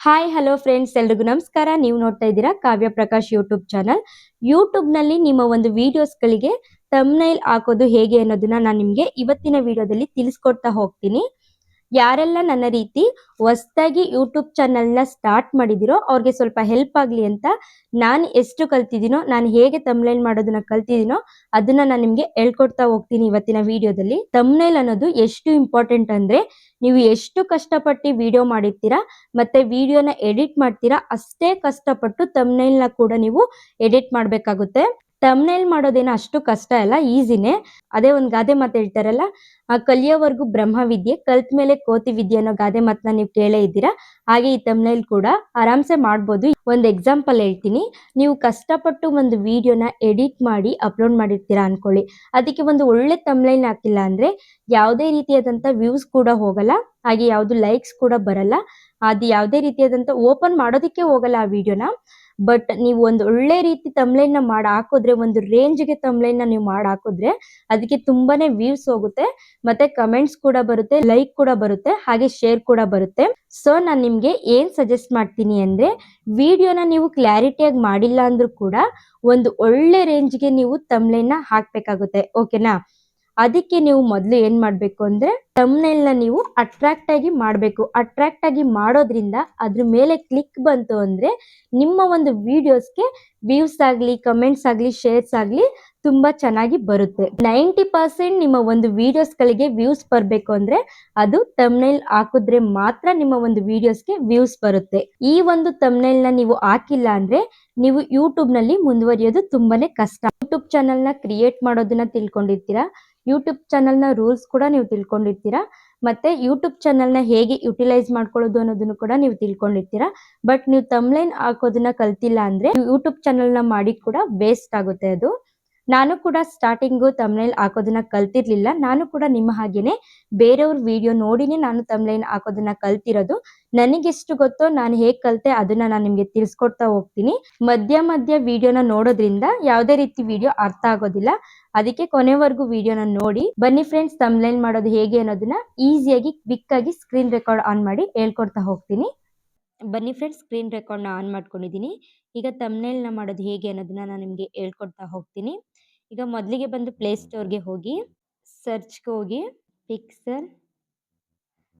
Hi hello friends ಎಲ್ರಿಗೂ ನಮಸ್ಕಾರ. ನೀವು ನೋಡ್ತಾ ಇದ್ದೀರಾ ಕಾವ್ಯ ಪ್ರಕಾಶ್ ಯೂಟ್ಯೂಬ್ ಚಾನಲ್ ಯೂಟ್ಯೂಬ್ನಲ್ಲಿ ನಿಮ್ಮ ಒಂದು ವಿಡಿಯೋಸ್ಗಳಿಗೆ ತಮ್ನೈಲ್ ಹಾಕೋದು ಹೇಗೆ ಅನ್ನೋದನ್ನ ನಾನು ನಿಮಗೆ ಇವತ್ತಿನ ವಿಡಿಯೋದಲ್ಲಿ ತಿಳಿಸ್ಕೊಡ್ತಾ ಹೋಗ್ತೀನಿ. ಯಾರೆಲ್ಲ ನನ್ನ ರೀತಿ ಹೊಸ್ದಾಗಿ ಯೂಟ್ಯೂಬ್ನ ಸ್ಟಾರ್ಟ್ ಮಾಡಿದಿರೋ ಅವ್ರಿಗೆ ಸ್ವಲ್ಪ ಹೆಲ್ಪ್ ಆಗಲಿ ಅಂತ ನಾನು ಎಷ್ಟು ಕಲ್ತಿದ್ದೀನೋ, ನಾನು ಹೇಗೆ ತಮ್ಲೈನ್ ಮಾಡೋದನ್ನ ಕಲ್ತಿದ್ದೀನೋ ಅದನ್ನ ನಾನು ನಿಮಗೆ ಹೇಳ್ಕೊಡ್ತಾ ಹೋಗ್ತೀನಿ ಇವತ್ತಿನ ವಿಡಿಯೋದಲ್ಲಿ ತಮ್ನೈಲ್ ಅನ್ನೋದು ಎಷ್ಟು ಇಂಪಾರ್ಟೆಂಟ್ ಅಂದ್ರೆ ನೀವು ಎಷ್ಟು ಕಷ್ಟಪಟ್ಟು ವಿಡಿಯೋ ಮಾಡಿರ್ತೀರಾ ಮತ್ತೆ ವಿಡಿಯೋನ ಎಡಿಟ್ ಮಾಡ್ತೀರಾ ಅಷ್ಟೇ ಕಷ್ಟಪಟ್ಟು ತಮ್ನೈಲ್ನ ಕೂಡ ನೀವು ಎಡಿಟ್ ಮಾಡಬೇಕಾಗುತ್ತೆ. ತಮ್ನೈಲ್ ಮಾಡೋದೇನೋ ಅಷ್ಟು ಕಷ್ಟ ಅಲ್ಲ, ಈಸಿನೇ. ಅದೇ ಒಂದು ಗಾದೆ ಮಾತು ಹೇಳ್ತಾರಲ್ಲ, ಆ ಕಲಿಯೋವರೆಗೂ ಬ್ರಹ್ಮವಿದ್ಯೆ, ಕಲ್ತ ಮೇಲೆ ಕೋತಿ ವಿದ್ಯೆ ಅನ್ನೋ ಗಾದೆ ಮಾತನ್ನ ನೀವು ಕೇಳೇ ಇದ್ದೀರಾ? ಹಾಗೆ ಈ ತಮ್ನೈಲ್ ಕೂಡ ಆರಾಮ್ಸೆ ಮಾಡ್ಬೋದು. ಒಂದು ಎಕ್ಸಾಂಪಲ್ ಹೇಳ್ತೀನಿ. ನೀವು ಕಷ್ಟಪಟ್ಟು ಒಂದು ವಿಡಿಯೋನ ಎಡಿಟ್ ಮಾಡಿ ಅಪ್ಲೋಡ್ ಮಾಡಿರ್ತೀರಾ ಅನ್ಕೊಳ್ಳಿ. ಅದಕ್ಕೆ ಒಂದು ಒಳ್ಳೆ ತಮ್ನೈಲ್ ಹಾಕಿಲ್ಲ ಅಂದ್ರೆ ಯಾವುದೇ ರೀತಿಯಾದಂತ ವ್ಯೂಸ್ ಕೂಡ ಹೋಗಲ್ಲ, ಹಾಗೆ ಯಾವುದು ಲೈಕ್ಸ್ ಕೂಡ ಬರಲ್ಲ. ಅದು ಯಾವುದೇ ರೀತಿಯಾದಂತ ಓಪನ್ ಮಾಡೋದಕ್ಕೆ ಹೋಗಲ್ಲ ಆ ವಿಡಿಯೋನ. ಬಟ್ ನೀವು ಒಂದು ಒಳ್ಳೆ ರೀತಿ ತಮ್ಲೈನ್ ಮಾಡಿ, ಹಾಕಿದ್ರೆ, ಒಂದು ರೇಂಜ್ಗೆ ತಮ್ಲೈನ್ ನೀವು ಮಾಡಿ ಹಾಕಿದ್ರೆ ಅದಕ್ಕೆ ತುಂಬಾನೇ ವ್ಯೂಸ್ ಹೋಗುತ್ತೆ. ಮತ್ತೆ ಕಮೆಂಟ್ಸ್ ಕೂಡ ಬರುತ್ತೆ ಲೈಕ್ ಕೂಡ ಬರುತ್ತೆ, ಹಾಗೆ ಶೇರ್ ಕೂಡ ಬರುತ್ತೆ. ಸೊ ನಾನು ನಿಮ್ಗೆ ಏನ್ ಸಜೆಸ್ಟ್ ಮಾಡ್ತೀನಿ ಅಂದ್ರೆ ವಿಡಿಯೋನ ನೀವು ಕ್ಲಾರಿಟಿಯಾಗಿ ಮಾಡಿಲ್ಲ ಅಂದ್ರೂ ಕೂಡ, ಒಂದು ಒಳ್ಳೆ ರೇಂಜ್ಗೆ ನೀವು ತಮ್ಲೈನ್ ಹಾಕ್ಬೇಕಾಗುತ್ತೆ. ಓಕೆನಾ ಅದಕ್ಕೆ ನೀವು ಮೊದಲು ಏನ್ ಮಾಡ್ಬೇಕು ಅಂದ್ರೆ ಟಮ್ನೆಲ್ನ ನೀವು ಅಟ್ರಾಕ್ಟ್ ಆಗಿ ಮಾಡಬೇಕು. ಅಟ್ರಾಕ್ಟ್ ಆಗಿ ಮಾಡೋದ್ರಿಂದ ಅದ್ರ ಮೇಲೆ ಕ್ಲಿಕ್ ಬಂತು ಅಂದ್ರೆ ನಿಮ್ಮ ಒಂದು ವಿಡಿಯೋಸ್ಗೆ ವ್ಯೂಸ್ ಆಗ್ಲಿ ಕಮೆಂಟ್ಸ್ ಆಗ್ಲಿ ಶೇರ್ಸ್ ಆಗ್ಲಿ ತುಂಬಾ ಚೆನ್ನಾಗಿ ಬರುತ್ತೆ. ನೈಂಟಿ ಪರ್ಸೆಂಟ್ ನಿಮ್ಮ ಒಂದು ವಿಡಿಯೋಸ್ ಗಳಿಗೆ ವ್ಯೂಸ್ ಬರಬೇಕು ಅಂದ್ರೆ ಅದು ತಮ್ನೈಲ್ ಹಾಕಿದ್ರೆ ಮಾತ್ರ ನಿಮ್ಮ ಒಂದು ವಿಡಿಯೋಸ್ಗೆ ವ್ಯೂಸ್ ಬರುತ್ತೆ. ಈ ಒಂದು ತಮ್ನೈಲ್ನ ನೀವು ಹಾಕಿಲ್ಲ ಅಂದ್ರೆ ನೀವು ಯೂಟ್ಯೂಬ್ನಲ್ಲಿ ಮುಂದುವರಿಯೋದು ತುಂಬಾನೇ ಕಷ್ಟ. ಯೂಟ್ಯೂಬ್ ಚಾನಲ್ನ ಕ್ರಿಯೇಟ್ ಮಾಡೋದನ್ನ ತಿಳ್ಕೊಂಡಿರ್ತೀರಾ? ಯೂಟ್ಯೂಬ್ ಚಾನಲ್ನ ರೂಲ್ಸ್ ಕೂಡ ನೀವು ತಿಳ್ಕೊಂಡಿರ್ತೀರಾ? ಮತ್ತೆ ಯೂಟ್ಯೂಬ್ ಚಾನಲ್ನ ಹೇಗೆ ಯುಟಿಲೈಸ್ ಮಾಡ್ಕೊಳ್ಳೋದು ಅನ್ನೋದನ್ನು ಕೂಡ ನೀವು ತಿಳ್ಕೊಂಡಿರ್ತೀರಾ? ಬಟ್ ನೀವು ತಮ್ಲೈನ್ ಹಾಕೋದನ್ನ ಕಲ್ತಿಲ್ಲ ಅಂದ್ರೆ ಯೂಟ್ಯೂಬ್ ಚಾನಲ್ನ ಮಾಡಿ ಕೂಡ ವೇಸ್ಟ್ ಆಗುತ್ತೆ ಅದು. ನಾನು ಕೂಡ ಸ್ಟಾರ್ಟಿಂಗು ತಮ್ಲೈನ್ ಹಾಕೋದನ್ನ ಕಲ್ತಿರ್ಲಿಲ್ಲ. ನಾನು ಕೂಡ ನಿಮ್ಮ ಹಾಗೇನೆ ಬೇರೆಯವ್ರ ವಿಡಿಯೋ ನೋಡಿನೇ ನಾನು ತಮ್ಲೈನ್ ಹಾಕೋದನ್ನ ಕಲ್ತಿರೋದು. ನನಗೆಷ್ಟು ಗೊತ್ತೋ ನಾನು ಹೇಗ್ ಕಲ್ತೆ ಅದನ್ನ ನಾನು ನಿಮ್ಗೆ ತಿಳಿಸ್ಕೊಡ್ತಾ ಹೋಗ್ತೀನಿ. ಮಧ್ಯ ಮಧ್ಯ ವಿಡಿಯೋನ ನೋಡೋದ್ರಿಂದ ಯಾವುದೇ ರೀತಿ ವಿಡಿಯೋ ಅರ್ಥ ಆಗೋದಿಲ್ಲ. ಅದಕ್ಕೆ ಕೊನೆವರೆಗೂ ವಿಡಿಯೋನ ನೋಡಿ. ಬನ್ನಿ ಫ್ರೆಂಡ್ಸ್ ತಮ್ಲೈನ್ ಮಾಡೋದು ಹೇಗೆ ಅನ್ನೋದನ್ನ ಈಸಿಯಾಗಿ ಕ್ವಿಕ್ ಆಗಿ ಸ್ಕ್ರೀನ್ ರೆಕಾರ್ಡ್ ಆನ್ ಮಾಡಿ ಹೇಳ್ಕೊಡ್ತಾ ಹೋಗ್ತೀನಿ. ಬನ್ನಿ ಫ್ರೆಂಡ್ಸ್ ಸ್ಕ್ರೀನ್ ರೆಕಾರ್ಡ್ನ ಆನ್ ಮಾಡ್ಕೊಂಡಿದ್ದೀನಿ. ಈಗ ತಮ್ನೇಲ್ನ ಮಾಡೋದು ಹೇಗೆ ಅನ್ನೋದನ್ನ ನಾನು ನಿಮಗೆ ಹೇಳ್ಕೊಡ್ತಾ ಹೋಗ್ತೀನಿ. ಈಗ ಮೊದಲಿಗೆ ಬಂದು ಪ್ಲೇ ಸ್ಟೋರ್ಗೆ ಹೋಗಿ ಸರ್ಚ್ಗೆ ಹೋಗಿ ಪಿಕ್ಸಲ್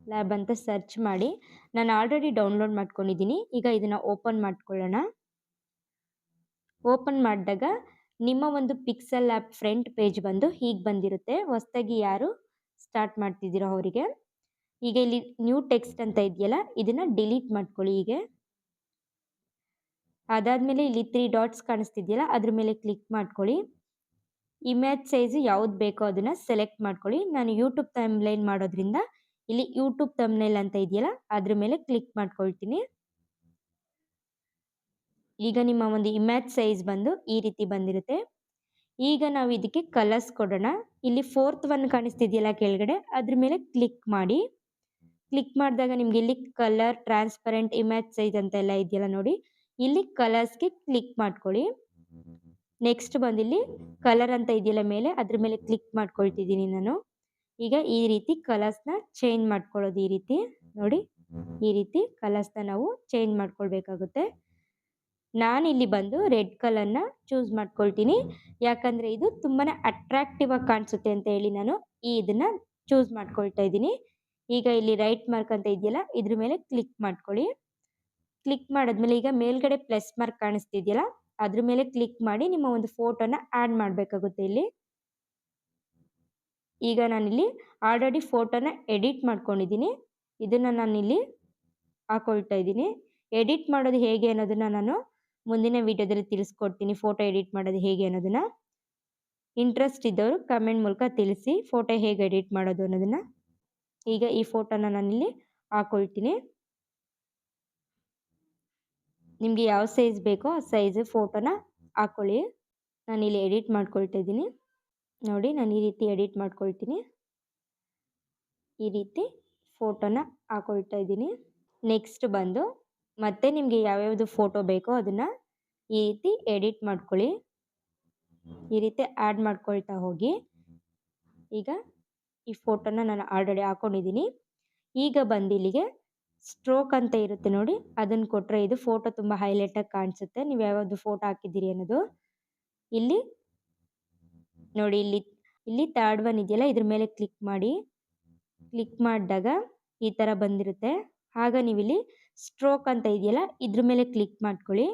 ಲ್ಯಾಬ್ ಅಂತ ಸರ್ಚ್ ಮಾಡಿ, ನಾನು ಆಲ್ರೆಡಿ ಡೌನ್ಲೋಡ್ ಮಾಡ್ಕೊಂಡಿದ್ದೀನಿ. ಈಗ ಇದನ್ನು ಓಪನ್ ಮಾಡ್ಕೊಳ್ಳೋಣ. ಓಪನ್ ಮಾಡಿದಾಗ ನಿಮ್ಮ ಒಂದು ಪಿಕ್ಸಲ್ ಲ್ಯಾಬ್ ಫ್ರಂಟ್ ಪೇಜ್ ಬಂದು ಹೀಗೆ ಬಂದಿರುತ್ತೆ. ಹೊಸದಾಗಿ ಯಾರು ಸ್ಟಾರ್ಟ್ ಮಾಡ್ತಿದ್ದೀರೋ ಅವರಿಗೆ. ಈಗ ಇಲ್ಲಿ ನ್ಯೂ ಟೆಕ್ಸ್ಟ್ ಅಂತ ಇದೆಯಲ್ಲ, ಇದನ್ನು ಡಿಲೀಟ್ ಮಾಡ್ಕೊಳ್ಳಿ ಹೀಗೆ. ಅದಾದಮೇಲೆ ಇಲ್ಲಿ ತ್ರೀ ಡಾಟ್ಸ್ ಕಾಣಿಸ್ತಿದೆಯಲ್ಲ, ಅದ್ರ ಮೇಲೆ ಕ್ಲಿಕ್ ಮಾಡ್ಕೊಳ್ಳಿ. ಇಮೇಜ್ ಸೈಜು ಯಾವ್ದು ಬೇಕೋ ಅದನ್ನು ಸೆಲೆಕ್ಟ್ ಮಾಡ್ಕೊಳ್ಳಿ. ನಾನು ಯೂಟ್ಯೂಬ್ ತಮ್ಲೈನ್ ಮಾಡೋದ್ರಿಂದ ಇಲ್ಲಿ ಯೂಟ್ಯೂಬ್ ತಮ್ನೈಲ್ ಅಂತ ಇದೆಯಲ್ಲ, ಅದ್ರ ಮೇಲೆ ಕ್ಲಿಕ್ ಮಾಡ್ಕೊಳ್ತೀನಿ. ಈಗ ನಿಮ್ಮ ಒಂದು ಇಮ್ಯಾಜ್ ಸೈಜ್ ಬಂದು ಈ ರೀತಿ ಬಂದಿರುತ್ತೆ. ಈಗ ನಾವು ಇದಕ್ಕೆ ಕಲರ್ಸ್ ಕೊಡೋಣ. ಇಲ್ಲಿ ಫೋರ್ತ್ ಒನ್ ಕಾಣಿಸ್ತಿದೆಯಲ್ಲ ಕೆಳಗಡೆ, ಅದ್ರ ಮೇಲೆ ಕ್ಲಿಕ್ ಮಾಡಿ. ಕ್ಲಿಕ್ ಮಾಡಿದಾಗ ನಿಮ್ಗೆ ಇಲ್ಲಿ ಕಲರ್ ಟ್ರಾನ್ಸ್ಪರೆಂಟ್ ಇಮ್ಯಾಜ್ ಸೈಜ್ ಅಂತ ಎಲ್ಲ ಇದೆಯಲ್ಲ ನೋಡಿ, ಇಲ್ಲಿ ಕಲರ್ಸ್ಗೆ ಕ್ಲಿಕ್ ಮಾಡ್ಕೊಳ್ಳಿ. ನೆಕ್ಸ್ಟ್ ಬಂದಿಲ್ಲಿ ಕಲರ್ ಅಂತ ಇದೆಯಲ್ಲ ಮೇಲೆ, ಅದ್ರ ಮೇಲೆ ಕ್ಲಿಕ್ ಮಾಡ್ಕೊಳ್ತಿದ್ದೀನಿ ನಾನು. ಈಗ ಈ ರೀತಿ ಕಲರ್ಸ್ನ ಚೇಂಜ್ ಮಾಡ್ಕೊಳ್ಳೋದು ಈ ರೀತಿ. ನೋಡಿ, ಈ ರೀತಿ ಕಲರ್ಸ್ನ ನಾವು ಚೇಂಜ್ ಮಾಡ್ಕೊಳ್ಬೇಕಾಗುತ್ತೆ. ಇಲ್ಲಿ ಬಂದು ರೆಡ್ ಕಲರ್ನ ಚೂಸ್ ಮಾಡ್ಕೊಳ್ತೀನಿ. ಯಾಕಂದರೆ ಇದು ತುಂಬಾ ಅಟ್ರಾಕ್ಟಿವ್ ಆಗಿ ಕಾಣಿಸುತ್ತೆ ಅಂತ ಹೇಳಿ ನಾನು ಈ ಇದನ್ನ ಚೂಸ್ ಮಾಡ್ಕೊಳ್ತಾ ಇದ್ದೀನಿ. ಈಗ ಇಲ್ಲಿ ರೈಟ್ ಮಾರ್ಕ್ ಅಂತ ಇದೆಯಲ್ಲ, ಇದ್ರ ಮೇಲೆ ಕ್ಲಿಕ್ ಮಾಡ್ಕೊಳ್ಳಿ. ಕ್ಲಿಕ್ ಮಾಡಿದ್ಮೇಲೆ ಈಗ ಮೇಲ್ಗಡೆ ಪ್ಲಸ್ ಮಾರ್ಕ್ ಕಾಣಿಸ್ತಿದೆಯಲ್ಲ ಅದ್ರ ಮೇಲೆ ಕ್ಲಿಕ್ ಮಾಡಿ ನಿಮ್ಮ ಒಂದು ಫೋಟೋನ ಆ್ಯಡ್ ಮಾಡಬೇಕಾಗುತ್ತೆ ಇಲ್ಲಿ. ಈಗ ನಾನಿಲ್ಲಿ ಆಲ್ರೆಡಿ ಫೋಟೋನ ಎಡಿಟ್ ಮಾಡ್ಕೊಂಡಿದ್ದೀನಿ. ಇದನ್ನು ನಾನಿಲ್ಲಿ ಹಾಕೊಳ್ತಾ ಇದ್ದೀನಿ. ಎಡಿಟ್ ಮಾಡೋದು ಹೇಗೆ ಅನ್ನೋದನ್ನ ನಾನು ಮುಂದಿನ ವಿಡಿಯೋದಲ್ಲಿ ತಿಳಿಸ್ಕೊಡ್ತೀನಿ ಫೋಟೋ ಎಡಿಟ್ ಮಾಡೋದು ಹೇಗೆ ಅನ್ನೋದನ್ನ. ಇಂಟ್ರೆಸ್ಟ್ ಇದ್ದವರು ಕಮೆಂಟ್ ಮೂಲಕ ತಿಳಿಸಿ ಫೋಟೋ ಹೇಗೆ ಎಡಿಟ್ ಮಾಡೋದು ಅನ್ನೋದನ್ನ. ಈಗ ಈ ಫೋಟೋನ ನಾನಿಲ್ಲಿ ಹಾಕೊಳ್ತೀನಿ. ನಿಮಗೆ ಯಾವ ಸೈಜ್ ಬೇಕೋ ಆ ಸೈಜ್ ಫೋಟೋನ ಹಾಕ್ಕೊಳ್ಳಿ ನಾನು ಇಲ್ಲಿ ಎಡಿಟ್ ಮಾಡ್ಕೊಳ್ತಾ ಇದ್ದೀನಿ. ನೋಡಿ ನಾನು ಈ ರೀತಿ ಎಡಿಟ್ ಮಾಡ್ಕೊಳ್ತೀನಿ. ಈ ರೀತಿ ಫೋಟೋನ ಹಾಕೊಳ್ತಾ ಇದ್ದೀನಿ. ನೆಕ್ಸ್ಟ್ ಬಂದು ಮತ್ತೆ ನಿಮಗೆ ಯಾವ್ಯಾವುದು ಫೋಟೋ ಬೇಕೋ ಅದನ್ನು ಈ ರೀತಿ ಎಡಿಟ್ ಮಾಡ್ಕೊಳ್ಳಿ. ಈ ರೀತಿ ಆ್ಯಡ್ ಮಾಡ್ಕೊಳ್ತಾ ಹೋಗಿ. ಈಗ ಈ ಫೋಟೋನ ನಾನು ಆಲ್ರೆಡಿ ಹಾಕೊಂಡಿದ್ದೀನಿ. ಈಗ ಬಂದು ಇಲ್ಲಿಗೆ ಸ್ಟ್ರೋಕ್ ಅಂತ ಇರುತ್ತೆ ನೋಡಿ. ಅದನ್ನ ಕೊಟ್ಟರೆ ಇದು ಫೋಟೋ ತುಂಬಾ ಹೈಲೈಟ್ ಆಗಿ ಕಾಣಿಸುತ್ತೆ. ನೀವು ಯಾವ್ದು ಫೋಟೋ ಹಾಕಿದ್ದೀರಿ ಅನ್ನೋದು. ಇಲ್ಲಿ ನೋಡಿ, ಇಲ್ಲಿ ಇಲ್ಲಿ ಥರ್ಡ್ ಒನ್ ಇದೆಯಲ್ಲ, ಇದ್ರ ಮೇಲೆ ಕ್ಲಿಕ್ ಮಾಡಿ. ಕ್ಲಿಕ್ ಮಾಡಿದಾಗ ಈ ತರ ಬಂದಿರುತ್ತೆ. ಆಗ ನೀವು ಇಲ್ಲಿ ಸ್ಟ್ರೋಕ್ ಅಂತ ಇದೆಯಲ್ಲ, ಇದ್ರ ಮೇಲೆ ಕ್ಲಿಕ್ ಮಾಡ್ಕೊಳ್ಳಿ.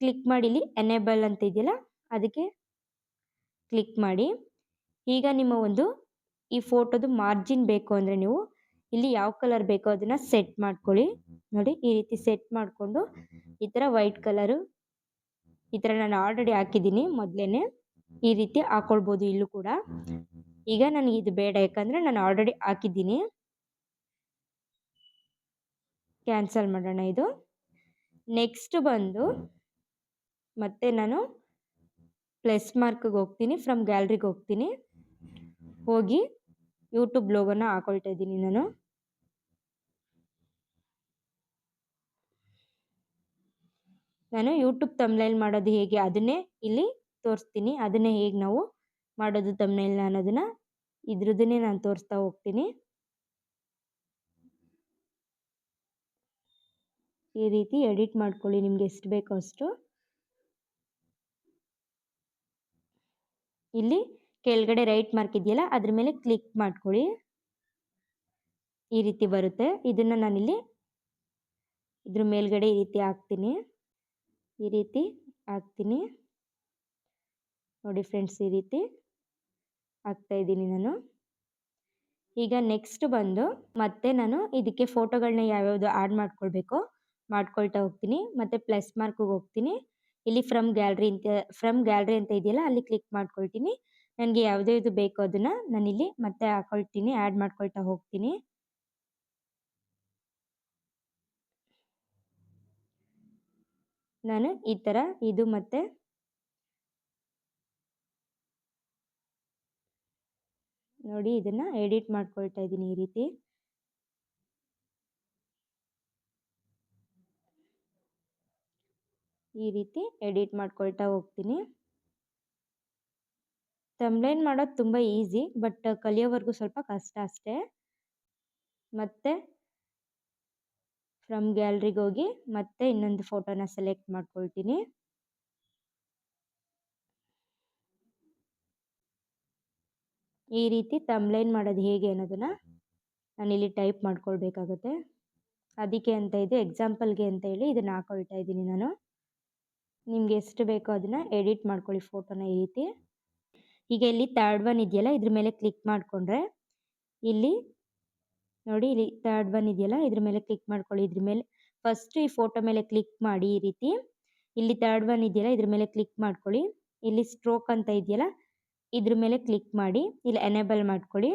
ಕ್ಲಿಕ್ ಮಾಡಿ ಇಲ್ಲಿ ಎನೇಬಲ್ ಅಂತ ಇದೆಯಲ್ಲ, ಅದಕ್ಕೆ ಕ್ಲಿಕ್ ಮಾಡಿ. ಈಗ ನಿಮ್ಮ ಒಂದು ಈ ಫೋಟೋದು ಮಾರ್ಜಿನ್ ಬೇಕು ಅಂದರೆ ನೀವು ಇಲ್ಲಿ ಯಾವ ಕಲರ್ ಬೇಕೋ ಅದನ್ನ ಸೆಟ್ ಮಾಡ್ಕೊಳ್ಳಿ. ನೋಡಿ ಈ ರೀತಿ ಸೆಟ್ ಮಾಡಿಕೊಂಡು ಈ ಥರ ವೈಟ್ ಕಲರು ಈ ಥರ ನಾನು ಆಲ್ರೆಡಿ ಹಾಕಿದ್ದೀನಿ ಮೊದಲೇನೆ. ಈ ರೀತಿ ಹಾಕೊಳ್ಬೋದು ಇಲ್ಲೂ ಕೂಡ. ಈಗ ನನಗೆ ಇದು ಬೇಡ ಯಾಕಂದರೆ ನಾನು ಆಲ್ರೆಡಿ ಹಾಕಿದ್ದೀನಿ. ಕ್ಯಾನ್ಸಲ್ ಮಾಡೋಣ ಇದು. ನೆಕ್ಸ್ಟ್ ಬಂದು ಮತ್ತೆ ನಾನು ಪ್ಲಸ್ ಮಾರ್ಕ್ಗೆ ಹೋಗ್ತೀನಿ ಫ್ರಮ್ ಗ್ಯಾಲ್ರಿಗೆ ಹೋಗ್ತೀನಿ. ಹೋಗಿ ಯೂಟ್ಯೂಬ್ ಲೋಗೋನ ಹಾಕೊಳ್ತಾ ಇದ್ದೀನಿ ನಾನು. ನಾನು ಯೂಟ್ಯೂಬ್ ತಮ್ಲೈಲ್ ಮಾಡೋದು ಹೇಗೆ ಅದನ್ನೇ ಇಲ್ಲಿ ತೋರಿಸ್ತೀನಿ. ಅದನ್ನೇ ಹೇಗೆ ನಾವು ಮಾಡೋದು ತಮ್ಲೈಲ್ನ ಅನ್ನೋದನ್ನು ಇದ್ರದನ್ನೇ ನಾನು ತೋರಿಸ್ತಾ ಹೋಗ್ತೀನಿ. ಈ ರೀತಿ ಎಡಿಟ್ ಮಾಡ್ಕೊಳ್ಳಿ, ನಿಮ್ಗೆ ಎಷ್ಟು ಬೇಕೋ ಅಷ್ಟು. ಇಲ್ಲಿ ಕೆಳಗಡೆ ರೈಟ್ ಮಾರ್ಕ್ ಇದೆಯಲ್ಲ, ಅದ್ರ ಮೇಲೆ ಕ್ಲಿಕ್ ಮಾಡ್ಕೊಳ್ಳಿ. ಈ ರೀತಿ ಬರುತ್ತೆ. ಇದನ್ನ ನಾನಿಲ್ಲಿ ಇದ್ರ ಮೇಲ್ಗಡೆ ಈ ರೀತಿ ಹಾಕ್ತೀನಿ. ಈ ರೀತಿ ಹಾಕ್ತೀನಿ. ನೋಡಿ ಫ್ರೆಂಡ್ಸ್ ಈ ರೀತಿ ಹಾಕ್ತಾ ಇದ್ದೀನಿ ನಾನು. ಈಗ ನೆಕ್ಸ್ಟ್ ಬಂದು ಮತ್ತೆ ನಾನು ಇದಕ್ಕೆ ಫೋಟೋಗಳನ್ನ ಯಾವ್ಯಾವುದು ಆ್ಯಡ್ ಮಾಡ್ಕೊಳ್ಬೇಕು ಮಾಡ್ಕೊಳ್ತಾ ಹೋಗ್ತೀನಿ. ಮತ್ತು ಪ್ಲಸ್ ಮಾರ್ಕ್ಗೆ ಹೋಗ್ತೀನಿ. ಇಲ್ಲಿ ಫ್ರಮ್ ಗ್ಯಾಲ್ರಿ ಅಂತ ಫ್ರಮ್ ಗ್ಯಾಲ್ರಿ ಅಂತ ಇದೆಯಲ್ಲ, ಅಲ್ಲಿ ಕ್ಲಿಕ್ ಮಾಡ್ಕೊಳ್ತೀನಿ. ನನಗೆ ಯಾವುದೇ ಇದು ಬೇಕೋ ಅದನ್ನು ನಾನಿಲ್ಲಿ ಮತ್ತೆ ಹಾಕೊಳ್ತೀನಿ ಆ್ಯಡ್ ಮಾಡ್ಕೊಳ್ತಾ ಹೋಗ್ತೀನಿ. ನಾನು ಈ ಥರ ಇದು ಮತ್ತೆ. ನೋಡಿ, ಇದನ್ನು ಎಡಿಟ್ ಮಾಡ್ಕೊಳ್ತಾ ಇದ್ದೀನಿ ಈ ರೀತಿ. ಈ ರೀತಿ ಎಡಿಟ್ ಮಾಡ್ಕೊಳ್ತಾ ಹೋಗ್ತೀನಿ. ತಮ್ಲೈನ್ ಮಾಡೋದು ತುಂಬ ಈಸಿ ಬಟ್ ಕಲಿಯೋವರೆಗೂ ಸ್ವಲ್ಪ ಕಷ್ಟ ಅಷ್ಟೇ. ಮತ್ತೆ ಫ್ರಮ್ ಗ್ಯಾಲ್ರಿಗೆ ಹೋಗಿ ಮತ್ತೆ ಇನ್ನೊಂದು ಫೋಟೋನ ಸೆಲೆಕ್ಟ್ ಮಾಡ್ಕೊಳ್ತೀನಿ. ಈ ರೀತಿ ತಮ್ಲೈನ್ ಮಾಡೋದು ಹೇಗೆ ಅನ್ನೋದನ್ನ ನಾನಿಲ್ಲಿ ಟೈಪ್ ಮಾಡ್ಕೊಳ್ಬೇಕಾಗುತ್ತೆ. ಅದಕ್ಕೆ ಅಂತ ಇದು ಎಕ್ಸಾಂಪಲ್ಗೆ ಅಂತ ಹೇಳಿ ಇದನ್ನ ಹಾಕೊಳ್ತಾ ಇದ್ದೀನಿ ನಾನು. ನಿಮ್ಗೆ ಎಷ್ಟು ಬೇಕೋ ಅದನ್ನ ಎಡಿಟ್ ಮಾಡ್ಕೊಳ್ಳಿ ಫೋಟೋನ ಈ ರೀತಿ. ಈಗ ಇಲ್ಲಿ ಥರ್ಡ್ ಒನ್ ಇದೆಯಲ್ಲ, ಇದ್ರ ಮೇಲೆ ಕ್ಲಿಕ್ ಮಾಡಿಕೊಂಡ್ರೆ ಇಲ್ಲಿ ನೋಡಿ ಇಲ್ಲಿ ಥರ್ಡ್ ಒನ್ ಇದೆಯಲ್ಲ ಇದ್ರ ಮೇಲೆ ಕ್ಲಿಕ್ ಮಾಡ್ಕೊಳ್ಳಿ. ಇದ್ರ ಮೇಲೆ ಫಸ್ಟ್ ಈ ಫೋಟೋ ಮೇಲೆ ಕ್ಲಿಕ್ ಮಾಡಿ ಈ ರೀತಿ. ಇಲ್ಲಿ ಥರ್ಡ್ ಒನ್ ಇದೆಯಲ್ಲ ಇದ್ರ ಮೇಲೆ ಕ್ಲಿಕ್ ಮಾಡ್ಕೊಳ್ಳಿ. ಇಲ್ಲಿ ಸ್ಟ್ರೋಕ್ ಅಂತ ಇದೆಯಲ್ಲ, ಇದ್ರ ಮೇಲೆ ಕ್ಲಿಕ್ ಮಾಡಿ. ಇಲ್ಲಿ ಎನೇಬಲ್ ಮಾಡ್ಕೊಳ್ಳಿ.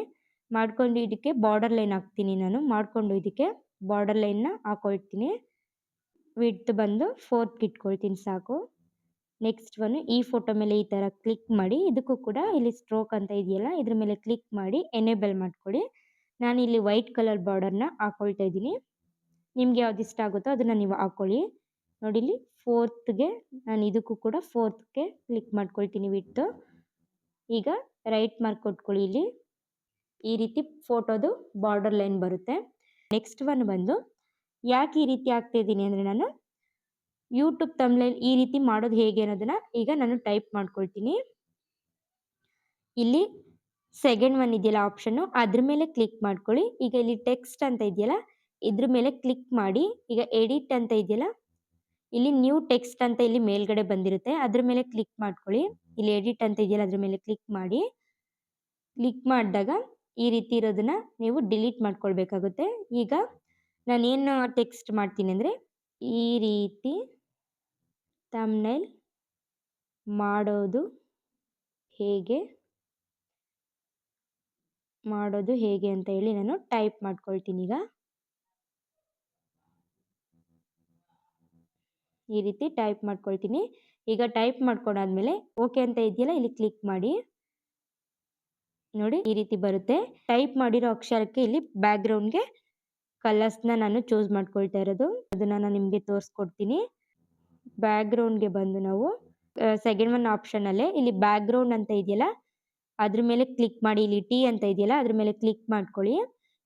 ಮಾಡ್ಕೊಂಡು ಇದಕ್ಕೆ ಬಾರ್ಡರ್ ಲೈನ್ ಹಾಕ್ತೀನಿ ನಾನು. ಮಾಡಿಕೊಂಡು ಇದಕ್ಕೆ ಬಾರ್ಡರ್ ಲೈನ್ನ ಹಾಕೊಳ್ತೀನಿ. ವಿಡ್ತ್ ಬಂದು ಫೋರ್ತ್ ಇಟ್ಕೊಳ್ತೀನಿ ಸಾಕು. ನೆಕ್ಸ್ಟ್ ಒನ್ ಈ ಫೋಟೋ ಮೇಲೆ ಈ ಥರ ಕ್ಲಿಕ್ ಮಾಡಿ. ಇದಕ್ಕೂ ಕೂಡ ಇಲ್ಲಿ ಸ್ಟ್ರೋಕ್ ಅಂತ ಇದೆಯಲ್ಲ, ಇದ್ರ ಮೇಲೆ ಕ್ಲಿಕ್ ಮಾಡಿ ಎನೇಬಲ್ ಮಾಡ್ಕೊಳ್ಳಿ. ನಾನು ಇಲ್ಲಿ ವೈಟ್ ಕಲರ್ ಬಾರ್ಡರ್ನ ಹಾಕೊಳ್ತಾ ಇದ್ದೀನಿ. ನಿಮ್ಗೆ ಯಾವ್ದು ಇಷ್ಟ ಆಗುತ್ತೋ ಅದನ್ನ ನೀವು ಹಾಕೊಳ್ಳಿ. ನೋಡಿ ಇಲ್ಲಿ ಫೋರ್ತ್ಗೆ ನಾನು ಇದಕ್ಕೂ ಕೂಡ ಫೋರ್ತ್ಗೆ ಕ್ಲಿಕ್ ಮಾಡ್ಕೊಳ್ತೀನಿ ವಿಟ್ ಈಗ ರೈಟ್ ಮಾರ್ಕ್ ಕೊಟ್ಕೊಳ್ಳಿ ಇಲ್ಲಿ. ಈ ರೀತಿ ಫೋಟೋದು ಬಾರ್ಡರ್ ಲೈನ್ ಬರುತ್ತೆ. ನೆಕ್ಸ್ಟ್ ಒನ್ ಬಂದು ಯಾಕೆ ಈ ರೀತಿ ಆಗ್ತಾ ಇದ್ದೀನಿ ಅಂದರೆ ನಾನು ಯೂಟ್ಯೂಬ್ ತಮ್ಲೈನ್ ಈ ರೀತಿ ಮಾಡೋದು ಹೇಗೆ ಅನ್ನೋದನ್ನ ಈಗ ನಾನು ಟೈಪ್ ಮಾಡ್ಕೊಳ್ತೀನಿ. ಇಲ್ಲಿ ಸೆಕೆಂಡ್ ಒನ್ ಇದೆಯಲ್ಲ ಆಪ್ಷನ್ನು ಅದ್ರ ಮೇಲೆ ಕ್ಲಿಕ್ ಮಾಡ್ಕೊಳ್ಳಿ. ಈಗ ಇಲ್ಲಿ ಟೆಕ್ಸ್ಟ್ ಅಂತ ಇದೆಯಲ್ಲ, ಇದ್ರ ಮೇಲೆ ಕ್ಲಿಕ್ ಮಾಡಿ, ಈಗ ಎಡಿಟ್ ಅಂತ ಇದೆಯಲ್ಲ, ಇಲ್ಲಿ ನ್ಯೂ ಟೆಕ್ಸ್ಟ್ ಅಂತ ಇಲ್ಲಿ ಮೇಲ್ಗಡೆ ಬಂದಿರುತ್ತೆ, ಅದ್ರ ಮೇಲೆ ಕ್ಲಿಕ್ ಮಾಡ್ಕೊಳ್ಳಿ. ಇಲ್ಲಿ ಎಡಿಟ್ ಅಂತ ಇದೆಯಲ್ಲ, ಅದ್ರ ಮೇಲೆ ಕ್ಲಿಕ್ ಮಾಡಿ. ಕ್ಲಿಕ್ ಮಾಡಿದಾಗ ಈ ರೀತಿ ಇರೋದನ್ನ ನೀವು ಡಿಲೀಟ್ ಮಾಡ್ಕೊಳ್ಬೇಕಾಗುತ್ತೆ. ಈಗ ನಾನೇನು ಟೆಕ್ಸ್ಟ್ ಮಾಡ್ತೀನಿ ಅಂದರೆ, ಈ ರೀತಿ ತಮ್ನೈಲ್ ಮಾಡೋದು ಹೇಗೆ? ಮಾಡೋದು ಹೇಗೆ ಅಂತ ಹೇಳಿ ನಾನು ಟೈಪ್ ಮಾಡ್ಕೊಳ್ತೀನಿ ಈಗ. ಈ ರೀತಿ ಟೈಪ್ ಮಾಡ್ಕೊಳ್ತೀನಿ. ಈಗ ಟೈಪ್ ಮಾಡ್ಕೊಂಡಾದ್ಮೇಲೆ ಓಕೆ ಅಂತ ಇದೆಯಲ್ಲ, ಇಲ್ಲಿ ಕ್ಲಿಕ್ ಮಾಡಿ. ನೋಡಿ, ಈ ರೀತಿ ಬರುತ್ತೆ. ಟೈಪ್ ಮಾಡಿರೋ ಅಕ್ಷರಕ್ಕೆ ಇಲ್ಲಿ ಬ್ಯಾಕ್ ಗ್ರೌಂಡ್ಗೆ ಕಲರ್ಸ್ನ ನಾನು ಚೂಸ್ ಮಾಡ್ಕೊಳ್ತಾ ಇರೋದು. ಅದನ್ನ ನಾನು ನಿಮಗೆ ತೋರಿಸ್ಕೊಡ್ತೀನಿ. ಬ್ಯಾಕ್ ಗ್ರೌಂಡ್ಗೆ ಬಂದು ನಾವು ಸೆಕೆಂಡ್ ಒನ್ ಆಪ್ಷನ್ ಅಲ್ಲೇ ಇಲ್ಲಿ ಬ್ಯಾಕ್ ಗ್ರೌಂಡ್ ಅಂತ ಇದೆಯಲ್ಲ ಅದ್ರ ಮೇಲೆ ಕ್ಲಿಕ್ ಮಾಡಿ, ಇಲ್ಲಿ ಟಿ ಅಂತ ಇದೆಯಲ್ಲ, ಅದ್ರ ಮೇಲೆ ಕ್ಲಿಕ್ ಮಾಡ್ಕೊಳ್ಳಿ.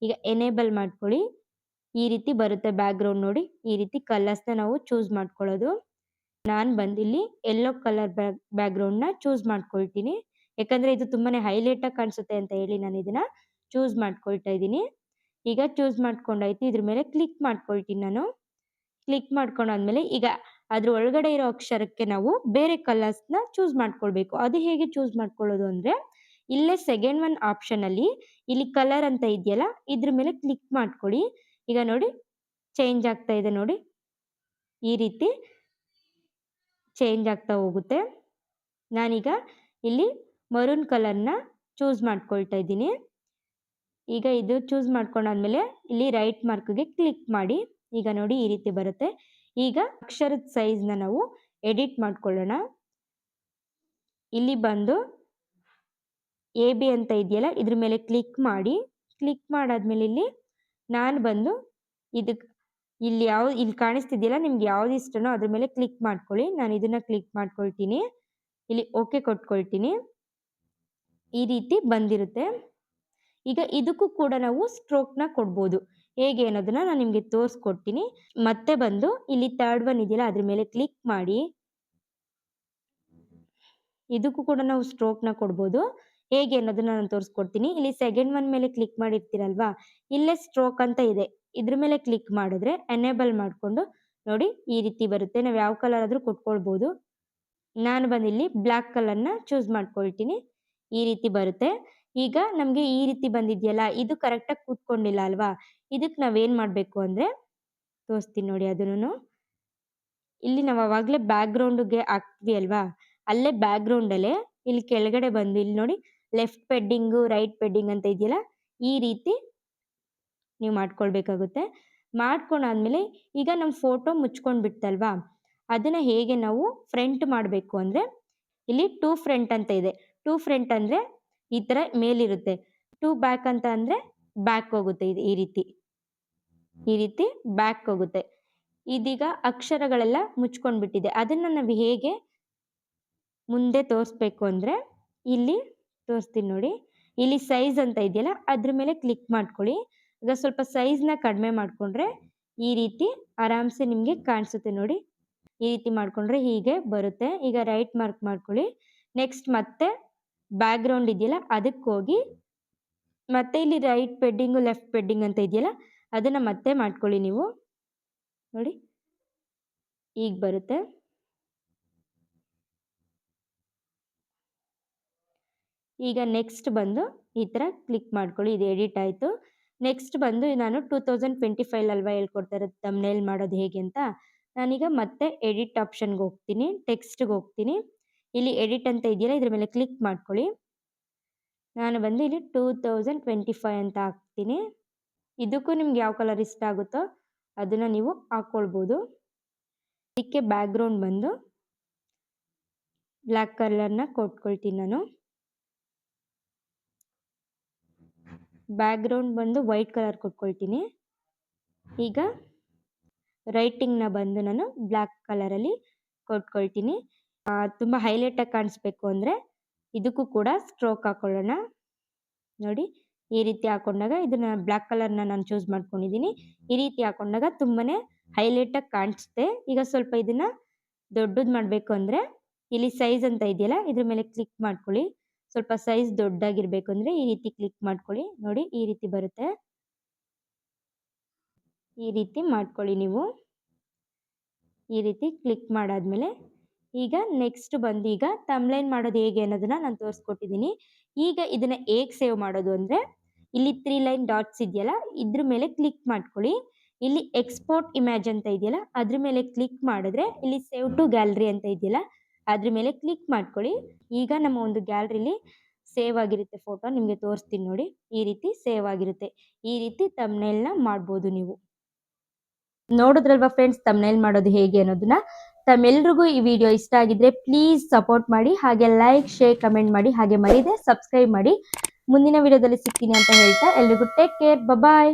ಈಗ ಎನೇಬಲ್ ಮಾಡ್ಕೊಳ್ಳಿ. ಈ ರೀತಿ ಬರುತ್ತೆ ಬ್ಯಾಕ್ ಗ್ರೌಂಡ್ ನೋಡಿ. ಈ ರೀತಿ ಕಲರ್ಸ್ನ ನಾವು ಚೂಸ್ ಮಾಡ್ಕೊಳ್ಳೋದು. ನಾನು ಬಂದಿಲ್ಲಿ ಯೆಲ್ಲೋ ಕಲರ್ ಬ್ಯಾಕ್ನ ಚೂಸ್ ಮಾಡ್ಕೊಳ್ತೀನಿ. ಯಾಕಂದ್ರೆ ಇದು ತುಂಬಾನೇ ಹೈಲೈಟ್ ಆಗಿ ಕಾಣಿಸುತ್ತೆ ಅಂತ ಹೇಳಿ ನಾನು ಇದನ್ನ ಚೂಸ್ ಮಾಡ್ಕೊಳ್ತಾ ಇದ್ದೀನಿ. ಈಗ ಚೂಸ್ ಮಾಡ್ಕೊಂಡಾಯ್ತು. ಇದ್ರ ಮೇಲೆ ಕ್ಲಿಕ್ ಮಾಡ್ಕೊಳ್ತೀನಿ ನಾನು. ಕ್ಲಿಕ್ ಮಾಡ್ಕೊಂಡಾದ್ಮೇಲೆ ಈಗ ಅದ್ರ ಒಳಗಡೆ ಇರೋ ಅಕ್ಷರಕ್ಕೆ ನಾವು ಬೇರೆ ಕಲರ್ಸ್ನ ಚೂಸ್ ಮಾಡ್ಕೊಳ್ಬೇಕು. ಅದು ಹೇಗೆ ಚೂಸ್ ಮಾಡ್ಕೊಳ್ಳೋದು ಅಂದ್ರೆ ಇಲ್ಲೇ ಸೆಕೆಂಡ್ ಒನ್ ಆಪ್ಷನ್ ಅಲ್ಲಿ, ಇಲ್ಲಿ ಕಲರ್ ಅಂತ ಇದೆಯಲ್ಲ, ಇದ್ರ ಮೇಲೆ ಕ್ಲಿಕ್ ಮಾಡ್ಕೊಳ್ಳಿ ಈಗ ನೋಡಿ ಚೇಂಜ್ ಆಗ್ತಾ ಇದೆ ನೋಡಿ. ಈ ರೀತಿ ಚೇಂಜ್ ಆಗ್ತಾ ಹೋಗುತ್ತೆ. ನಾನೀಗ ಇಲ್ಲಿ ಮರೂನ್ ಕಲರ್ನ ಚೂಸ್ ಮಾಡ್ಕೊಳ್ತಾ ಇದ್ದೀನಿ. ಈಗ ಇದು ಚೂಸ್ ಮಾಡ್ಕೊಂಡಾದ್ಮೇಲೆ ಇಲ್ಲಿ ರೈಟ್ ಮಾರ್ಕ್ಗೆ ಕ್ಲಿಕ್ ಮಾಡಿ. ಈಗ ನೋಡಿ ಈ ರೀತಿ ಬರುತ್ತೆ. ಈಗ ಅಕ್ಷರದ ಸೈಜ್ನ ನಾವು ಎಡಿಟ್ ಮಾಡ್ಕೊಳ್ಳೋಣ. ಇಲ್ಲಿ ಬಂದು ಎ, ಬಿ ಅಂತ ಇದೆಯಲ್ಲ, ಇದ್ರ ಮೇಲೆ ಕ್ಲಿಕ್ ಮಾಡಿ ಕ್ಲಿಕ್ ಮಾಡಾದ್ಮೇಲೆ ಇಲ್ಲಿ ನಾನು ಬಂದು ಇದಕ್ಕೆ ಇಲ್ಲಿ ಯಾವ, ಇಲ್ಲಿ ಕಾಣಿಸ್ತಿದೆಯಲ್ಲ, ನಿಮ್ಗೆ ಯಾವ್ದು ಇಷ್ಟನೋ ಅದ್ರ ಮೇಲೆ ಕ್ಲಿಕ್ ಮಾಡ್ಕೊಳ್ಳಿ. ನಾನು ಇದನ್ನ ಕ್ಲಿಕ್ ಮಾಡ್ಕೊಳ್ತೀನಿ. ಇಲ್ಲಿ ಓಕೆ ಕೊಟ್ಕೊಳ್ತೀನಿ. ಈ ರೀತಿ ಬಂದಿರುತ್ತೆ. ಈಗ ಇದಕ್ಕೂ ಕೂಡ ನಾವು ಸ್ಟ್ರೋಕ್ನ ಕೊಡ್ಬೋದು. ಹೇಗೆ ಅನ್ನೋದನ್ನ ನಾನು ನಿಮಗೆ ತೋರಿಸ್ಕೊಡ್ತೀನಿ. ಮತ್ತೆ ಬಂದು ಇಲ್ಲಿ ತರ್ಡ್ ಒನ್ ಇದೆಯಲ್ಲ, ಅದ್ರ ಮೇಲೆ ಕ್ಲಿಕ್ ಮಾಡಿ. ಇದಕ್ಕೂ ಕೂಡ ನಾವು ಸ್ಟ್ರೋಕ್ನ ಕೊಡ್ಬೋದು. ಹೇಗೆ ಅನ್ನೋದನ್ನ ನಾನು ತೋರಿಸ್ಕೊಡ್ತೀನಿ. ಇಲ್ಲಿ ಸೆಕೆಂಡ್ ಒನ್ ಮೇಲೆ ಕ್ಲಿಕ್ ಮಾಡಿರ್ತೀರಲ್ವಾ? ಇಲ್ಲೇ ಸ್ಟ್ರೋಕ್ ಅಂತ ಇದೆ. ಇದ್ರ ಮೇಲೆ ಕ್ಲಿಕ್ ಮಾಡಿದ್ರೆ ಎನೇಬಲ್ ಮಾಡಿಕೊಂಡು ನೋಡಿ ಈ ರೀತಿ ಬರುತ್ತೆ. ನಾವು ಯಾವ ಕಲರ್ ಆದ್ರೂ ಕೊಟ್ಕೊಳ್ಬೋದು. ನಾನು ಬಂದಿಲ್ಲಿ ಬ್ಲ್ಯಾಕ್ ಕಲರ್ನ ಚೂಸ್ ಮಾಡ್ಕೊಳ್ತೀನಿ. ಈ ರೀತಿ ಬರುತ್ತೆ. ಈಗ ನಮಗೆ ಈ ರೀತಿ ಬಂದಿದೆಯಲ್ಲ, ಇದು ಕರೆಕ್ಟಾಗಿ ಕೂತ್ಕೊಂಡಿಲ್ಲ ಅಲ್ವಾ? ಇದಕ್ಕೆ ನಾವೇನು ಮಾಡಬೇಕು ಅಂದರೆ, ತೋರಿಸ್ತೀನಿ ನೋಡಿ ಅದನ್ನು. ಇಲ್ಲಿ ನಾವು ಅವಾಗಲೇ ಬ್ಯಾಕ್ ಗ್ರೌಂಡ್ಗೆ ಹಾಕ್ವಿ ಅಲ್ವಾ? ಅಲ್ಲೇ ಬ್ಯಾಕ್ ಗ್ರೌಂಡಲ್ಲೇ ಇಲ್ಲಿ ಕೆಳಗಡೆ ಬಂದು ಇಲ್ಲಿ ನೋಡಿ ಲೆಫ್ಟ್ ಪೆಡ್ಡಿಂಗು ರೈಟ್ ಪೆಡ್ಡಿಂಗ್ ಅಂತ ಇದೆಯಲ್ಲ, ಈ ರೀತಿ ನೀವು ಮಾಡ್ಕೊಳ್ಬೇಕಾಗುತ್ತೆ. ಮಾಡ್ಕೊಂಡಾದ್ಮೇಲೆ ಈಗ ನಮ್ಮ ಫೋಟೋ ಮುಚ್ಕೊಂಡು ಬಿಡ್ತಲ್ವಾ ಅದನ್ನ ಹೇಗೆ ನಾವು ಫ್ರಂಟ್ ಮಾಡಬೇಕು ಅಂದರೆ, ಇಲ್ಲಿ ಟೂ ಫ್ರಂಟ್ ಅಂತ ಇದೆ. ಟೂ ಫ್ರಂಟ್ ಅಂದರೆ ಈ ಥರ ಮೇಲಿರುತ್ತೆ. ಟೂ ಬ್ಯಾಕ್ ಅಂತ ಅಂದರೆ ಬ್ಯಾಕ್ ಹೋಗುತ್ತೆ ಇದು ಈ ರೀತಿ. ಈ ರೀತಿ ಬ್ಯಾಕ್ ಹೋಗುತ್ತೆ. ಇದೀಗ ಅಕ್ಷರಗಳೆಲ್ಲ ಮುಚ್ಕೊಂಡು ಬಿಟ್ಟಿದೆ ಅದನ್ನ ನಾವು ಹೇಗೆ ಮುಂದೆ ತೋರಿಸ್ಬೇಕು ಅಂದರೆ, ಇಲ್ಲಿ ತೋರಿಸ್ತೀನಿ ನೋಡಿ. ಇಲ್ಲಿ ಸೈಜ್ ಅಂತ ಇದೆಯಲ್ಲ, ಅದ್ರ ಮೇಲೆ ಕ್ಲಿಕ್ ಮಾಡ್ಕೊಳ್ಳಿ. ಈಗ ಸ್ವಲ್ಪ ಸೈಜ್ನ ಕಡಿಮೆ ಮಾಡಿಕೊಂಡ್ರೆ ಈ ರೀತಿ ಆರಾಮ್ಸೆ ನಿಮಗೆ ಕಾಣಿಸುತ್ತೆ ನೋಡಿ. ಈ ರೀತಿ ಮಾಡಿಕೊಂಡ್ರೆ ಹೀಗೆ ಬರುತ್ತೆ. ಈಗ ರೈಟ್ ಮಾರ್ಕ್ ಮಾಡ್ಕೊಳ್ಳಿ. ನೆಕ್ಸ್ಟ್ ಮತ್ತೆ ಬ್ಯಾಕ್ ಗ್ರೌಂಡ್ ಇದೆಯಲ್ಲ, ಅದಕ್ಕೆ ಹೋಗಿ ಮತ್ತೆ ಇಲ್ಲಿ ರೈಟ್ ಪೆಡ್ಡಿಂಗು ಲೆಫ್ಟ್ ಪೆಡ್ಡಿಂಗ್ ಅಂತ ಇದೆಯಲ್ಲ, ಅದನ್ನ ಮತ್ತೆ ಮಾಡ್ಕೊಳ್ಳಿ ನೀವು. ನೋಡಿ. ಈಗ ಬರುತ್ತೆ. ಈಗ ನೆಕ್ಸ್ಟ್ ಬಂದು ಈ ಥರ ಕ್ಲಿಕ್ ಮಾಡ್ಕೊಳ್ಳಿ, ಇದು ಎಡಿಟ್ ಆಯಿತು. ನೆಕ್ಸ್ಟ್ ಬಂದು ನಾನು ಟೂ ತೌಸಂಡ್ ಟ್ವೆಂಟಿ ಫೈವ್ ಅಲ್ವಾ ಹೇಳ್ಕೊಡ್ತಾ ಇರೋದು ತಮ್ನೇಲ್ ಮಾಡೋದು ಹೇಗೆ ಅಂತ. ನಾನೀಗ ಮತ್ತೆ ಎಡಿಟ್ ಆಪ್ಷನ್ಗೆ ಹೋಗ್ತೀನಿ ಟೆಕ್ಸ್ಟ್ಗೆ ಹೋಗ್ತೀನಿ. ಇಲ್ಲಿ ಎಡಿಟ್ ಅಂತ ಇದೆಯಲ್ಲ, ಇದ್ರ ಮೇಲೆ ಕ್ಲಿಕ್ ಮಾಡ್ಕೊಳ್ಳಿ. ನಾನು ಬಂದು ಇಲ್ಲಿ ಟೂ ತೌಸಂಡ್ ಟ್ವೆಂಟಿ ಫೈವ್ ಅಂತ ಹಾಕ್ತೀನಿ. ಇದಕ್ಕೂ ನಿಮ್ಗೆ ಯಾವ ಕಲರ್ ಇಷ್ಟ ಆಗುತ್ತೋ ಅದನ್ನು ನೀವು ಹಾಕ್ಕೊಳ್ಬೋದು. ಇದಕ್ಕೆ ಬ್ಯಾಕ್ಗ್ರೌಂಡ್ ಬಂದು ಬ್ಲ್ಯಾಕ್ ಕಲರ್ನ ಕೊಟ್ಕೊಳ್ತೀನಿ ನಾನು. ಬ್ಯಾಕ್ಗ್ರೌಂಡ್ ಬಂದು ವೈಟ್ ಕಲರ್ ಕೊಟ್ಕೊಳ್ತೀನಿ. ಈಗ ರೈಟಿಂಗ್ನ ಬಂದು ನಾನು ಬ್ಲ್ಯಾಕ್ ಕಲರಲ್ಲಿ ಕೊಟ್ಕೊಳ್ತೀನಿ. ತುಂಬ ಹೈಲೈಟಾಗಿ ಕಾಣಿಸ್ಬೇಕು ಅಂದರೆ ಇದಕ್ಕೂ ಕೂಡ ಸ್ಟ್ರೋಕ್ ಹಾಕೊಳ್ಳೋಣ. ನೋಡಿ, ಈ ರೀತಿ ಹಾಕೊಂಡಾಗ ಇದನ್ನ ಬ್ಲ್ಯಾಕ್ ಕಲರ್ನ ನಾನು ಚೂಸ್ ಮಾಡ್ಕೊಂಡಿದ್ದೀನಿ ಈ ರೀತಿ ಹಾಕೊಂಡಾಗ ತುಂಬಾ ಹೈಲೈಟಾಗಿ ಕಾಣಿಸುತ್ತೆ ಈಗ ಸ್ವಲ್ಪ ಇದನ್ನ ದೊಡ್ಡದು ಮಾಡಬೇಕು ಅಂದರೆ, ಇಲ್ಲಿ ಸೈಜ್ ಅಂತ ಇದೆಯಲ್ಲ, ಇದ್ರ ಮೇಲೆ ಕ್ಲಿಕ್ ಮಾಡ್ಕೊಳ್ಳಿ. ಸ್ವಲ್ಪ ಸೈಜ್ ದೊಡ್ಡಾಗಿರ್ಬೇಕು ಅಂದರೆ ಈ ರೀತಿ ಕ್ಲಿಕ್ ಮಾಡ್ಕೊಳ್ಳಿ. ನೋಡಿ, ಈ ರೀತಿ ಬರುತ್ತೆ. ಈ ರೀತಿ ಮಾಡ್ಕೊಳ್ಳಿ ನೀವು. ಈ ರೀತಿ ಕ್ಲಿಕ್ ಮಾಡಾದ್ಮೇಲೆ ಈಗ ನೆಕ್ಸ್ಟ್ ಬಂದು ಈಗ ತಮ್ಲೈನ್ ಮಾಡೋದು ಹೇಗೆ ಅನ್ನೋದನ್ನ ನಾನು ತೋರಿಸ್ಕೊಟ್ಟಿದ್ದೀನಿ ಈಗ ಇದನ್ನ ಹೇಗೆ ಸೇವ್ ಮಾಡೋದು ಅಂದರೆ ಇಲ್ಲಿ ತ್ರೀ ಲೈನ್ ಡಾಟ್ಸ್ ಇದೆಯಲ್ಲ, ಇದ್ರ ಮೇಲೆ ಕ್ಲಿಕ್ ಮಾಡ್ಕೊಳ್ಳಿ. ಇಲ್ಲಿ ಎಕ್ಸ್ಪೋರ್ಟ್ ಇಮೇಜ್ ಅಂತ ಇದೆಯಲ್ಲ, ಅದ್ರ ಮೇಲೆ ಕ್ಲಿಕ್ ಮಾಡಿದ್ರೆ ಇಲ್ಲಿ ಸೇವ್ ಟು ಗ್ಯಾಲರಿ ಅಂತ ಇದೆಯಲ್ಲ ಅದ್ರ ಮೇಲೆ ಕ್ಲಿಕ್ ಮಾಡ್ಕೊಳ್ಳಿ. ಈಗ ನಮ್ಮ ಒಂದು ಗ್ಯಾಲರಿಲಿ ಸೇವ್ ಆಗಿರುತ್ತೆ ಫೋಟೋ ನಿಮಗೆ ತೋರಿಸ್ತೀನಿ ನೋಡಿ. ಈ ರೀತಿ ಸೇವ್ ಆಗಿರುತ್ತೆ. ಈ ರೀತಿ ತಮ್ನೇಲ್ನ ಮಾಡ್ಬೋದು ನೀವು. ನೋಡಿದ್ರಲ್ವಾ ಫ್ರೆಂಡ್ಸ್ ತಮ್ನೇಲ್ ಮಾಡೋದು ಹೇಗೆ ಅನ್ನೋದನ್ನ? ತಮ್ಮೆಲ್ರಿಗೂ ಈ ವಿಡಿಯೋ ಇಷ್ಟ ಆಗಿದ್ರೆ ಪ್ಲೀಸ್ ಸಪೋರ್ಟ್ ಮಾಡಿ, ಹಾಗೆ ಲೈಕ್ ಶೇರ್ ಕಮೆಂಟ್ ಮಾಡಿ, ಹಾಗೆ ಮರಿದೆ ಸಬ್ಸ್ಕ್ರೈಬ್ ಮಾಡಿ. ಮುಂದಿನ ವಿಡಿಯೋದಲ್ಲಿ ಸಿಗ್ತೀನಿ ಅಂತ ಹೇಳ್ತಾ, ಎಲ್ರಿಗೂ ಟೇಕ್ ಕೇರ್ ಬಾಯ್